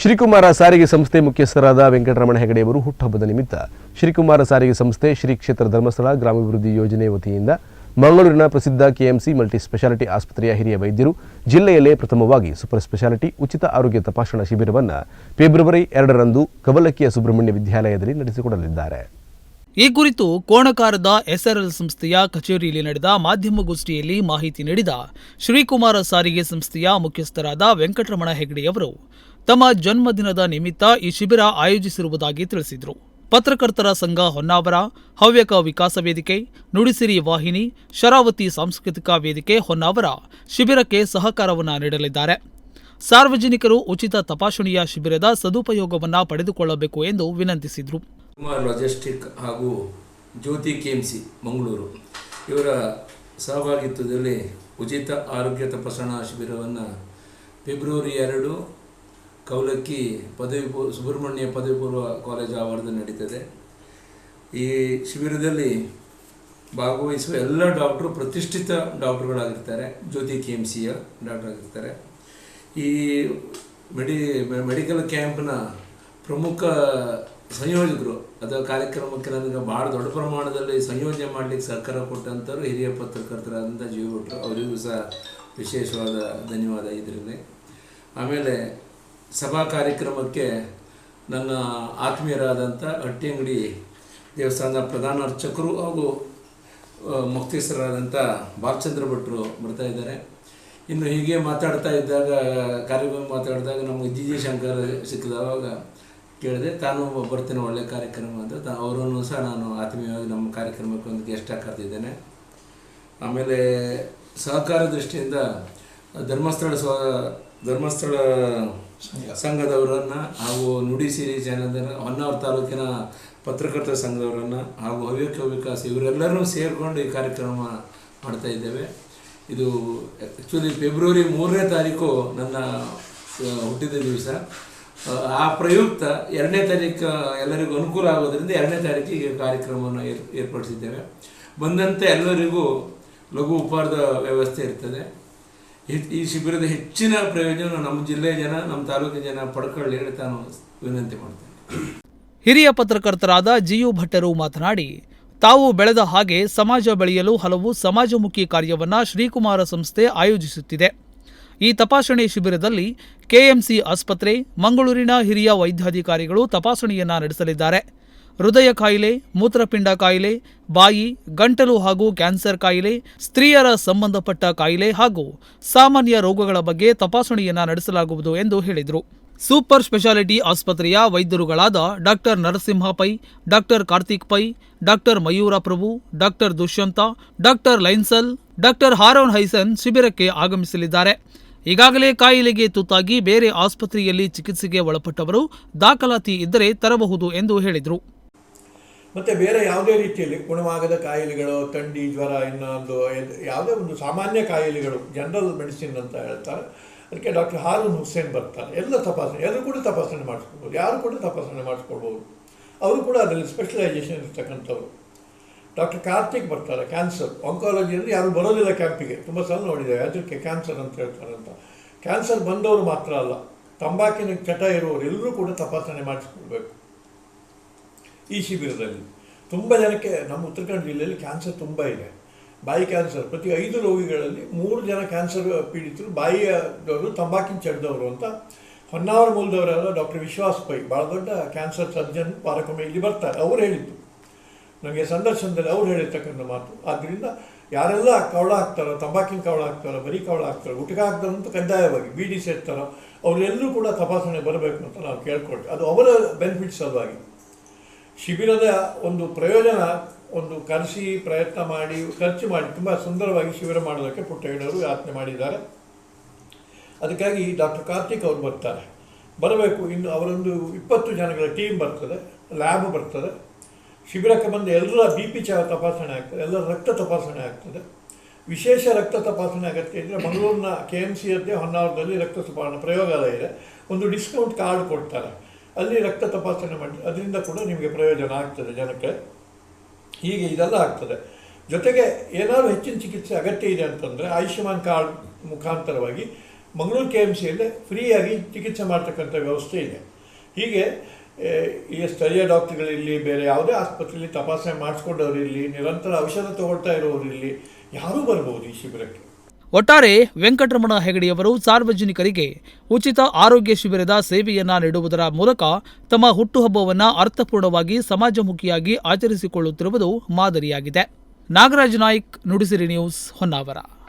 ಶ್ರೀಕುಮಾರ ಸಾರಿಗೆ ಸಂಸ್ಥೆ ಮುಖ್ಯಸ್ಥರಾದ ವೆಂಕಟರಮಣ ಹೆಗಡೆಯವರು ಹುಟ್ಟುಹಬ್ಬದ ನಿಮಿತ್ತ ಶ್ರೀಕುಮಾರ ಸಾರಿಗೆ ಸಂಸ್ಥೆ ಶ್ರೀ ಕ್ಷೇತ್ರ ಧರ್ಮಸ್ಥಳ ಗ್ರಾಮಾಭಿವೃದ್ಧಿ ಯೋಜನೆ ವತಿಯಿಂದ ಮಂಗಳೂರಿನ ಪ್ರಸಿದ್ಧ ಕೆಎಂಸಿ ಮಲ್ಟಿ ಸ್ಪೆಷಾಲಿಟಿ ಆಸ್ಪತ್ರೆಯ ಹಿರಿಯ ವೈದ್ಯರು ಜಿಲ್ಲೆಯಲ್ಲೇ ಪ್ರಥಮವಾಗಿ ಸೂಪರ್ ಸ್ಪೆಷಾಲಿಟಿ ಉಚಿತ ಆರೋಗ್ಯ ತಪಾಸಣಾ ಶಿಬಿರವನ್ನು ಫೆಬ್ರವರಿ ಎರಡರಂದು ಕವಲಕ್ಕಿಯ ಸುಬ್ರಹ್ಮಣ್ಯ ವಿದ್ಯಾಲಯದಲ್ಲಿ ನಡೆಸಿಕೊಡಲಿದ್ದಾರೆ. ಈ ಕುರಿತು ಕೋಣಕಾರದ ಎಸ್ಆರ್ಎಲ್ ಸಂಸ್ಥೆಯ ಕಚೇರಿಯಲ್ಲಿ ನಡೆದ ಮಾಧ್ಯಮಗೋಷ್ಠಿಯಲ್ಲಿ ಮಾಹಿತಿ ನೀಡಿದ ಶ್ರೀಕುಮಾರ ಸಾರಿಗೆ ಸಂಸ್ಥೆಯ ಮುಖ್ಯಸ್ಥರಾದ ವೆಂಕಟರಮಣ ಹೆಗಡೆಯವರು ತಮ್ಮ ಜನ್ಮದಿನದ ನಿಮಿತ್ತ ಈ ಶಿಬಿರ ಆಯೋಜಿಸಿರುವುದಾಗಿ ತಿಳಿಸಿದರು. ಪತ್ರಕರ್ತರ ಸಂಘ ಹೊನ್ನಾವರ, ಹವ್ಯಕ ವಿಕಾಸ ವೇದಿಕೆ, ನುಡಿಸಿರಿ ವಾಹಿನಿ, ಶರಾವತಿ ಸಾಂಸ್ಕೃತಿಕ ವೇದಿಕೆ ಹೊನ್ನಾವರ ಶಿಬಿರಕ್ಕೆ ಸಹಕಾರವನ್ನು ನೀಡಲಿದ್ದಾರೆ. ಸಾರ್ವಜನಿಕರು ಉಚಿತ ತಪಾಸಣೆಯ ಶಿಬಿರದ ಸದುಪಯೋಗವನ್ನು ಪಡೆದುಕೊಳ್ಳಬೇಕು ಎಂದು ವಿನಂತಿಸಿದರು. ಹಾಗೂ ಜ್ಯೋತಿ ಕೆಎಂಸಿ ಮಂಗಳೂರು ಇವರ ಸಹಭಾಗಿತ್ವದಲ್ಲಿ ಉಚಿತ ಆರೋಗ್ಯ ತಪಾಸಣಾ ಶಿಬಿರವನ್ನು ಫೆಬ್ರವರಿ ಎರಡು ಕೌಲಕ್ಕಿ ಪದವಿ ಪೂರ್ವ ಸುಬ್ರಹ್ಮಣ್ಯ ಪದವಿ ಪೂರ್ವ ಕಾಲೇಜು ಆವರಣದಲ್ಲಿ ನಡೀತದೆ. ಈ ಶಿಬಿರದಲ್ಲಿ ಭಾಗವಹಿಸುವ ಎಲ್ಲ ಡಾಕ್ಟ್ರು, ಪ್ರತಿಷ್ಠಿತ ಡಾಕ್ಟ್ರುಗಳಾಗಿರ್ತಾರೆ. ಜ್ಯೋತಿ ಕೆ ಎಂ ಸಿಯ ಡಾಕ್ಟರ್ ಆಗಿರ್ತಾರೆ ಈ ಮೆಡಿ, ಮೆಡಿಕಲ್ ಕ್ಯಾಂಪ್ನ ಪ್ರಮುಖ ಸಂಯೋಜಕರು ಅಥವಾ ಕಾರ್ಯಕ್ರಮಕ್ಕೆ ನನಗೆ ಭಾಳ ದೊಡ್ಡ ಪ್ರಮಾಣದಲ್ಲಿ ಸಂಯೋಜನೆ ಮಾಡಲಿಕ್ಕೆ ಸರ್ಕಾರ ಕೊಟ್ಟಂಥವ್ರು ಹಿರಿಯ ಪತ್ರಕರ್ತರಾದಂಥ ಜೀವ ಅವರಿಗೂ ಸಹ ವಿಶೇಷವಾದ ಧನ್ಯವಾದ ಇದರಲ್ಲಿ. ಆಮೇಲೆ ಸಭಾ ಕಾರ್ಯಕ್ರಮಕ್ಕೆ ನನ್ನ ಆತ್ಮೀಯರಾದಂಥ ಹಟ್ಟಿಯಂಗಡಿ ದೇವಸ್ಥಾನದ ಪ್ರಧಾನ ಅರ್ಚಕರು ಹಾಗೂ ಮುಕ್ತೇಶ್ವರರಾದಂಥ ಬಾಲಚಂದ್ರ ಭಟ್ರು ಬರ್ತಾ ಇದ್ದಾರೆ. ಇನ್ನು ಹೀಗೆ ಮಾತಾಡ್ತಾ ಇದ್ದಾಗ, ಕಾರ್ಯಕ್ರಮ ಮಾತಾಡಿದಾಗ ನಮಗೆ ಜಿ ಜಿ ಶಂಕರ್ ಸಿಕ್ಕಿದವಾಗ ಕೇಳಿದೆ, ತಾನು ಬರ್ತೇನೆ ಒಳ್ಳೆಯ ಕಾರ್ಯಕ್ರಮ ಅಂತ. ತಾ, ಅವರನ್ನು ಸಹ ನಾನು ಆತ್ಮೀಯವಾಗಿ ನಮ್ಮ ಕಾರ್ಯಕ್ರಮಕ್ಕೆ ಒಂದು ಗೆಸ್ಟಾಗಿ ಕರೆದಿದ್ದೇನೆ. ಆಮೇಲೆ ಸಹಕಾರ ದೃಷ್ಟಿಯಿಂದ ಧರ್ಮಸ್ಥಳ ಸ್ವ ಧರ್ಮಸ್ಥಳ ಸಂಘದವರನ್ನು ಹಾಗೂ ನುಡಿಸಿರಿ ಜನದ ಹೊನ್ನಾವರ ತಾಲೂಕಿನ ಪತ್ರಕರ್ತರ ಸಂಘದವರನ್ನು ಹಾಗೂ ಹವ್ಯಕ ವಿಕಾಸ ಇವರೆಲ್ಲರೂ ಸೇರಿಕೊಂಡು ಈ ಕಾರ್ಯಕ್ರಮ ಮಾಡ್ತಾ ಇದ್ದೇವೆ. ಇದು ಆ್ಯಕ್ಚುಲಿ ಫೆಬ್ರವರಿ ಮೂರನೇ ತಾರೀಕು ನನ್ನ ಹುಟ್ಟಿದ ದಿವಸ. ಆ, ಪ್ರಯುಕ್ತ ಎರಡನೇ ತಾರೀಕು ಎಲ್ಲರಿಗೂ ಅನುಕೂಲ ಆಗೋದ್ರಿಂದ ಎರಡನೇ ತಾರೀಕಿಗೆ ಈ ಕಾರ್ಯಕ್ರಮವನ್ನು ಏರ್ ಏರ್ಪಡಿಸಿದ್ದೇವೆ. ಬಂದಂತೆ ಎಲ್ಲರಿಗೂ ಲಘು ಉಪಹಾರದ ವ್ಯವಸ್ಥೆ ಇರ್ತದೆ. ಈ ಶಿಬಿರದ ಹೆಚ್ಚಿನ ಪ್ರಯೋಜನ ನಮ್ಮ ಜಿಲ್ಲೆಯ ಜನ, ನಮ್ಮ ತಾಲೂಕಿನ ಜನ ಪಡ್ಕೊಳ್ಳಿ ಹೇಳಿ ತಾನು ವಿನಂತಿ ಮಾಡ್ತೇನೆ. ಹಿರಿಯ ಪತ್ರಕರ್ತರಾದ ಜಿ ಯು ಭಟ್ಟರು ಮಾತನಾಡಿ, ತಾವು ಬೆಳೆದ ಹಾಗೆ ಸಮಾಜ ಬೆಳೆಯಲು ಹಲವು ಸಮಾಜಮುಖಿ ಕಾರ್ಯವನ್ನು ಶ್ರೀಕುಮಾರ ಸಂಸ್ಥೆ ಆಯೋಜಿಸುತ್ತಿದೆ. ಈ ತಪಾಸಣೆ ಶಿಬಿರದಲ್ಲಿ ಕೆಎಂಸಿ ಆಸ್ಪತ್ರೆ, ಮಂಗಳೂರಿನ ಹಿರಿಯ ವೈದ್ಯಾಧಿಕಾರಿಗಳು ತಪಾಸಣೆಯನ್ನು ನಡೆಸಲಿದ್ದಾರೆ. ಹೃದಯ ಕಾಯಿಲೆ, ಮೂತ್ರಪಿಂಡ ಕಾಯಿಲೆ, ಬಾಯಿ, ಗಂಟಲು ಹಾಗೂ ಕ್ಯಾನ್ಸರ್ ಕಾಯಿಲೆ, ಸ್ತ್ರೀಯರ ಸಂಬಂಧಪಟ್ಟ ಕಾಯಿಲೆ ಹಾಗೂ ಸಾಮಾನ್ಯ ರೋಗಗಳ ಬಗ್ಗೆ ತಪಾಸಣೆಯನ್ನು ನಡೆಸಲಾಗುವುದು ಎಂದು ಹೇಳಿದರು. ಸೂಪರ್ ಸ್ಪೆಷಾಲಿಟಿ ಆಸ್ಪತ್ರೆಯ ವೈದ್ಯರುಗಳಾದ doctor Narasimha Pai, doctor Karthik Pai, doctor Mayura Prabhu, doctor Dushyanta, doctor ಲೈನ್ಸಲ್, doctor Haroon ಹೈಸನ್ ಶಿಬಿರಕ್ಕೆ ಆಗಮಿಸಲಿದ್ದಾರೆ. ಈಗಾಗಲೇ ಕಾಯಿಲೆಗೆ ತುತ್ತಾಗಿ ಬೇರೆ ಆಸ್ಪತ್ರೆಯಲ್ಲಿ ಚಿಕಿತ್ಸೆಗೆ ಒಳಪಟ್ಟವರು ದಾಖಲಾತಿ ಇದ್ದರೆ ತರಬಹುದು ಎಂದು ಹೇಳಿದರು. ಮತ್ತು ಬೇರೆ ಯಾವುದೇ ರೀತಿಯಲ್ಲಿ ಗುಣವಾಗದ ಕಾಯಿಲೆಗಳು, ಥಂಡಿ, ಜ್ವರ, ಇನ್ನೊಂದು ಯಾವುದೇ ಒಂದು ಸಾಮಾನ್ಯ ಕಾಯಿಲೆಗಳು ಜನರಲ್ ಮೆಡಿಸಿನ್ ಅಂತ ಹೇಳ್ತಾರೆ. ಅದಕ್ಕೆ ಡಾಕ್ಟರ್ ಹಾರೂನ್ ಹುಸೇನ್ ಬರ್ತಾರೆ. ಎಲ್ಲ ತಪಾಸಣೆ, ಎಲ್ಲರೂ ಕೂಡ ತಪಾಸಣೆ ಮಾಡಿಸ್ಕೊಬೋದು. ಯಾರು ಕೂಡ ತಪಾಸಣೆ ಮಾಡಿಸ್ಕೊಳ್ಬೋದು. ಅವರು ಕೂಡ ಅದರಲ್ಲಿ ಸ್ಪೆಷಲೈಸೇಷನ್ ಇರ್ತಕ್ಕಂಥವ್ರು. ಡಾಕ್ಟರ್ ಕಾರ್ತಿಕ್ ಬರ್ತಾರೆ ಕ್ಯಾನ್ಸರ್ ಆಂಕಾಲಜಿಯಲ್ಲಿ ಯಾರು ಬರೋದಿಲ್ಲ ಕ್ಯಾಂಪಿಗೆ ತುಂಬ ಸಲ ನೋಡಿದ್ದಾರೆ. ಅದಕ್ಕೆ ಕ್ಯಾನ್ಸರ್ ಅಂತ ಹೇಳ್ತಾರೆ ಅಂತ. ಕ್ಯಾನ್ಸರ್ ಬಂದವರು ಮಾತ್ರ ಅಲ್ಲ, ತಂಬಾಕಿನ ಚಟ ಇರುವವರು ಎಲ್ಲರೂ ಕೂಡ ತಪಾಸಣೆ ಮಾಡಿಸ್ಕೊಳ್ಬೇಕು. ಈ ಶಿಬಿರದಲ್ಲಿ. ತುಂಬ ಜನಕ್ಕೆ ನಮ್ಮ ಉತ್ತರ ಜಿಲ್ಲೆಯಲ್ಲಿ ಕ್ಯಾನ್ಸರ್ ತುಂಬ ಇದೆ. ಬಾಯಿ ಕ್ಯಾನ್ಸರ್ ಪ್ರತಿ ಐದು ರೋಗಿಗಳಲ್ಲಿ ಮೂರು ಜನ ಕ್ಯಾನ್ಸರ್ ಪೀಡಿತರು, ಬಾಯಿಯವರು, ತಂಬಾಕಿನ ಚಡ್ದವರು ಅಂತ ಹೊನ್ನಾವರ ಮೂಲದವರೆಲ್ಲ ಡಾಕ್ಟರ್ ವಿಶ್ವಾಸ್ ಪೈ ಭಾಳ ದೊಡ್ಡ ಕ್ಯಾನ್ಸರ್ ಸರ್ಜನ್ ವಾರಕ್ಕೊಮ್ಮೆ ಇಲ್ಲಿ ಬರ್ತಾರೆ. ಅವರು ಹೇಳಿದ್ದು. ನನಗೆ ಸಂದರ್ಶನದಲ್ಲಿ ಅವ್ರು ಹೇಳಿರ್ತಕ್ಕಂಥ ಮಾತು. ಆದ್ದರಿಂದ ಯಾರೆಲ್ಲ ಕವಳ ಹಾಕ್ತಾರೋ, ತಂಬಾಕಿನ ಕವಳ ಹಾಕ್ತಾರೋ, ಬರೀ ಕವಳ ಹಾಕ್ತಾರೋ, ಗುಟಕ ಹಾಕ್ತಾರಂತೂ ಕಡ್ಡಾಯವಾಗಿ ಡಿ ಸೇರ್ತಾರೋ, ಅವರೆಲ್ಲರೂ ಕೂಡ ತಪಾಸಣೆ ಬರಬೇಕು ಅಂತ ನಾವು ಕೇಳ್ಕೊಳ್ತೀವಿ. ಅದು ಅವರ ಬೆನಿಫಿಟ್ಸ್ ಸಲುವಾಗಿ. ಶಿಬಿರದ ಒಂದು ಪ್ರಯೋಜನ, ಒಂದು ಕರೆಸಿ ಪ್ರಯತ್ನ ಮಾಡಿ, ಖರ್ಚು ಮಾಡಿ, ತುಂಬ ಸುಂದರವಾಗಿ ಶಿಬಿರ ಮಾಡೋದಕ್ಕೆ ಪುಟ್ಟಯ್ಯನವರು ಯಾತ್ನೆ ಮಾಡಿದ್ದಾರೆ. ಅದಕ್ಕಾಗಿ ಡಾಕ್ಟರ್ ಕಾರ್ತಿಕ್ ಅವರು ಬರ್ತಾರೆ. ಬರಬೇಕು, ಇನ್ನು ಅವರೊಂದು ಇಪ್ಪತ್ತು ಜನಗಳ ಟೀಮ್ ಬರ್ತದೆ, ಲ್ಯಾಬ್ ಬರ್ತದೆ. ಶಿಬಿರಕ್ಕೆ ಬಂದು ಎಲ್ಲರ ಬಿ ಪಿ ಚ ತಪಾಸಣೆ ಆಗ್ತದೆ, ಎಲ್ಲರ ರಕ್ತ ತಪಾಸಣೆ ಆಗ್ತದೆ. ವಿಶೇಷ ರಕ್ತ ತಪಾಸಣೆ ಅಗತ್ಯ ಇದ್ದರೆ ಮಂಗಳೂರಿನ ಕೆ ಎಂ ಸಿ ಅದ್ದೇ ಹೊನ್ನಾವರದಲ್ಲಿ ರಕ್ತ ತಪಾಸಣೆ ಪ್ರಯೋಗಾಲಯ ಇದೆ. ಒಂದು ಡಿಸ್ಕೌಂಟ್ ಕಾರ್ಡ್ ಕೊಡ್ತಾರೆ. ಅಲ್ಲಿ ರಕ್ತ ತಪಾಸಣೆ ಮಾಡಿ, ಅದರಿಂದ ಕೂಡ ನಿಮಗೆ ಪ್ರಯೋಜನ ಆಗ್ತದೆ ಜನಕ್ಕೆ. ಹೀಗೆ ಇದೆಲ್ಲ ಆಗ್ತದೆ. ಜೊತೆಗೆ ಏನಾದರೂ ಹೆಚ್ಚಿನ ಚಿಕಿತ್ಸೆ ಅಗತ್ಯ ಇದೆ ಅಂತಂದರೆ ಆಯುಷ್ಮಾನ್ ಕಾರ್ಡ್ ಮುಖಾಂತರವಾಗಿ ಮಂಗಳೂರು ಕೆ ಎಂ ಸಿಯಲ್ಲೇ ಫ್ರೀಯಾಗಿ ಚಿಕಿತ್ಸೆ ಮಾಡ್ತಕ್ಕಂಥ ವ್ಯವಸ್ಥೆ ಇದೆ. ಹೀಗೆ ಈ ಸ್ಥಳೀಯ ಡಾಕ್ಟ್ರುಗಳಿರಲಿ ಬೇರೆ ಯಾವುದೇ ಆಸ್ಪತ್ರೆಯಲ್ಲಿ ತಪಾಸಣೆ ಮಾಡಿಸ್ಕೊಂಡವರಿರಲಿ ನಿರಂತರ ಔಷಧ ತಗೊಳ್ತಾ ಇರೋರಿರಲಿ ಯಾರೂ ಬರ್ಬೋದು ಈ ಶಿಬಿರಕ್ಕೆ. ಒಟ್ಟಾರೆ ವೆಂಕಟರಮಣ ಹೆಗಡೆಯವರು ಸಾರ್ವಜನಿಕರಿಗೆ ಉಚಿತ ಆರೋಗ್ಯ ಶಿಬಿರದ ಸೇವೆಯನ್ನು ನೀಡುವುದರ ಮೂಲಕ ತಮ್ಮ ಹುಟ್ಟುಹಬ್ಬವನ್ನು ಅರ್ಥಪೂರ್ಣವಾಗಿ ಸಮಾಜಮುಖಿಯಾಗಿ ಆಚರಿಸಿಕೊಳ್ಳುತ್ತಿರುವುದು ಮಾದರಿಯಾಗಿದೆ. ನಾಗರಾಜ್ ನಾಯ್ಕ್, ನುಡಿಸಿರಿ ನ್ಯೂಸ್ ಹೊನ್ನಾವರ.